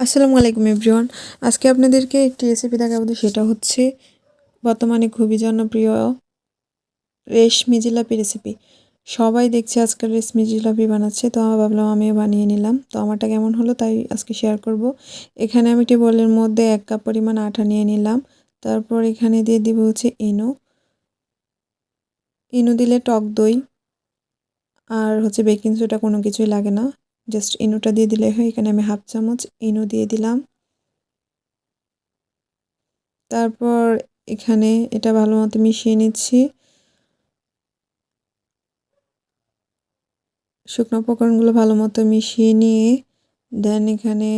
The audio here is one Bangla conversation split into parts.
আসসালামু আলাইকুম, এভরিওয়ান। আজকে আপনাদেরকে একটি রেসিপি দেখাবো সেটা হচ্ছে বর্তমানে খুবই জনপ্রিয় রেশমি জিলাপি রেসিপি সবাই দেখছে আজকাল রেশমি জিলাপি বানাচ্ছে, তো আমার ভাবলাম আমিও বানিয়ে নিলাম। তো আমারটা কেমন হলো তাই আজকে শেয়ার করব। এখানে আমি একটি বলের মধ্যে এক কাপ পরিমাণ আটা নিয়ে নিলাম। তারপর এখানে দিয়ে দিব হচ্ছে ইনো। ইনো দিলে টক দই আর হচ্ছে বেকিং সোডা কোনো কিছুই লাগে না। জাস্ট ইনোটা দিয়ে দিলে হয়। এখানে আমি হাফ চামচ ইনো দিয়ে দিলাম। তারপর এখানে এটা ভালো মতো মিশিয়ে নিচ্ছি। শুকনো উপকরণগুলো ভালো মতো মিশিয়ে নিয়ে দেন এখানে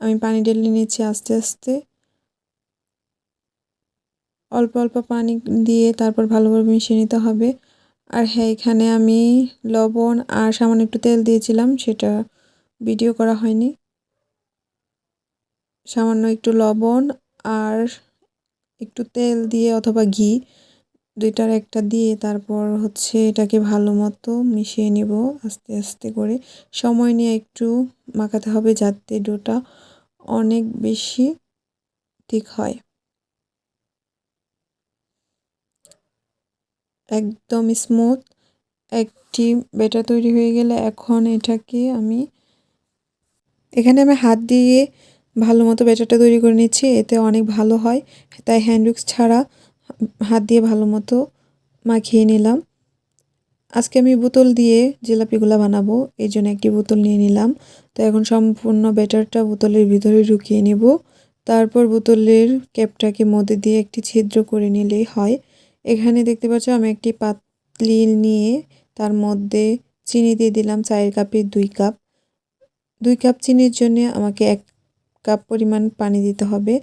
আমি পানি ঢেলে নিচ্ছি আস্তে আস্তে। অল্প অল্প পানি দিয়ে তারপর ভালোভাবে মিশিয়ে নিতে হবে। আর হ্যাঁ এখানে আমি লবণ আর সামান্য একটু তেল দিয়েছিলাম, সেটা ভিডিও করা হয়নি। সামান্য একটু লবণ আর একটু তেল দিয়ে অথবা ঘি, দুইটার একটা দিয়ে তারপর হচ্ছে এটাকে ভালো মতো মিশিয়ে নিব আস্তে আস্তে করে। সময় নিয়ে একটু মাখাতে হবে যাতে ডোটা অনেক বেশি ঠিক হয়। একদম স্মুথ একটি ব্যাটার তৈরি হয়ে গেলে এখন এটাকে আমি, এখানে আমি হাত দিয়ে ভালো মতো ব্যাটারটা তৈরি করে নিচ্ছি, এতে অনেক ভালো হয়। তাই হ্যান্ডউক্স ছাড়া হাত দিয়ে ভালো মতো মাখিয়ে নিলাম। আজকে আমি বোতল দিয়ে জিলাপিগুলো বানাবো এই জন্য একটি বোতল নিয়ে নিলাম। তো এখন সম্পূর্ণ ব্যাটারটা বোতলের ভিতরে ঢুকিয়ে নেব। তারপর বোতলের ক্যাপটাকে মধ্যে দিয়ে একটি ছিদ্র করে নিলেই হয়। এখানে দেখতে পাচ্ছ আমি একটি পাতলি নিয়ে তার মধ্যে চিনি দিয়ে দিলাম চায়ের কাপের দুই কাপ। দুই কাপ চিনির জন্য আমাকে এক কাপ পরিমাণ পানি দিতে হবে।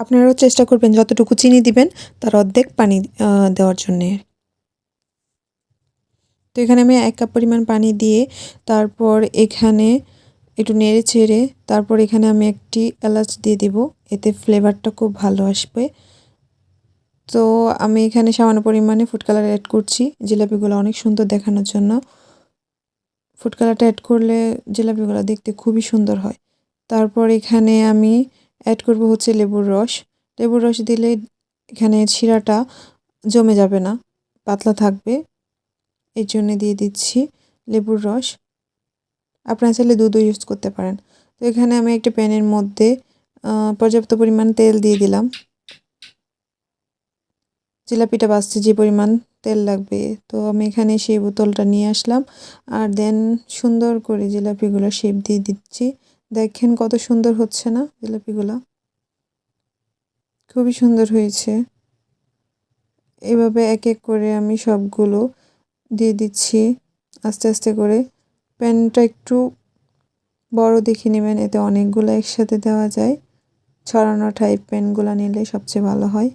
আপনারাও চেষ্টা করবেন যতটুকু চিনি দিবেন তার অর্ধেক পানি দেওয়ার জন্যে। তো এখানে আমি এক কাপ পরিমাণ পানি দিয়ে তারপর এখানে একটু নেড়ে ছেড়ে তারপর এখানে আমি একটি এলাচ দিয়ে দিব। এতে ফ্লেভারটা খুব ভালো আসবে। তো আমি এখানে সামান্য পরিমাণে ফুড কালার অ্যাড করছি। জিলাপিগুলো অনেক সুন্দর দেখানোর জন্য। ফুড কালারটা অ্যাড করলে জিলাপিগুলো দেখতে খুবই সুন্দর হয়। তারপর এখানে আমি অ্যাড করব হচ্ছে লেবুর রস। লেবুর রস দিলে এখানে শিরাটা জমে যাবে না, পাতলা থাকবে। এই জন্য দিয়ে দিচ্ছি লেবুর রস। আপনারা চাইলে দুধও ইউজ করতে পারেন। তো এখানে আমি একটা প্যানের মধ্যে পর্যাপ্ত পরিমাণ তেল দিয়ে দিলাম। জিলাপিটা বাঁচতে যে পরিমাণ তেল লাগবে। তো আমি এখানে সেই বোতলটা নিয়ে আসলাম আর দেন সুন্দর করে জিলাপিগুলো শেপ দিয়ে দিচ্ছি। দেখেন কত সুন্দর হচ্ছে না জিলাপিগুলো। খুবই সুন্দর হয়েছে। এভাবে এক এক করে আমি সবগুলো দিয়ে দিচ্ছি। আস্তে আস্তে করে প্যানটা একটু বড় দেখে নেবেন, এতে অনেকগুলো একসাথে দেওয়া যায়। ছড়ানো টাইপ প্যানগুলো নিলে সবচেয়ে ভালো হয়।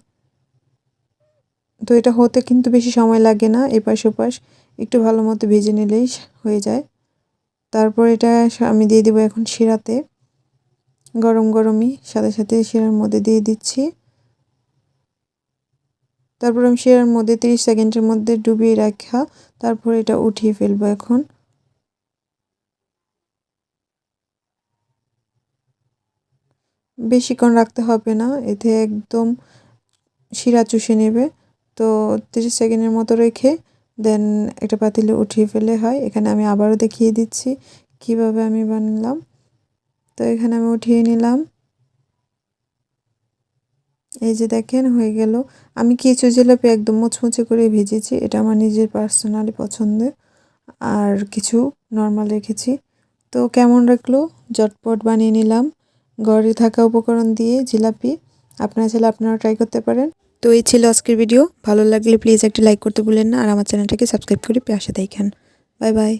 তো এটা হতে কিন্তু বেশি সময় লাগে না, এপাশ ওপাশ। একটু ভালো মতো ভেজে নিলেই হয়ে যায়। তারপর এটা আমি দিয়ে দেবো এখন শিরাতে। গরম গরমই, সাথে সাথে শিরার মধ্যে দিয়ে দিচ্ছি। তারপর আমি শিরার মধ্যে তিরিশ সেকেন্ডের মধ্যে ডুবিয়ে রাখা, তারপর এটা উঠিয়ে ফেলব এখন। বেশিক্ষণ রাখতে হবে না, এতে একদম শিরা চুষে নেবে। তো তিরিশ সেকেন্ডের মতো রেখে দেন একটা পাতিলে উঠিয়ে ফেলে হয়। এখানে আমি আবারও দেখিয়ে দিচ্ছি কীভাবে আমি বানালাম। তো এখানে আমি উঠিয়ে নিলাম। এই যে দেখেন, হয়ে গেল। আমি কিছু জিলাপি একদম মুচমুচে করে ভেজেছি, এটা আমার নিজের পার্সোনালি পছন্দের। আর কিছু নর্মাল রেখেছি। তো কেমন রাখল জটপট বানিয়ে নিলাম। ঘরে থাকা উপকরণ দিয়ে জিলাপি। আপনারা চাইলে আপনারা ট্রাই করতে পারেন। তো এই ছিল আজকের ভিডিও ভালো লাগলে প্লিজ একটা লাইক করতে ভুলেন না। আর আমার চ্যানেলটাকে সাবস্ক্রাইব করে পাশে দেখেন। Bye bye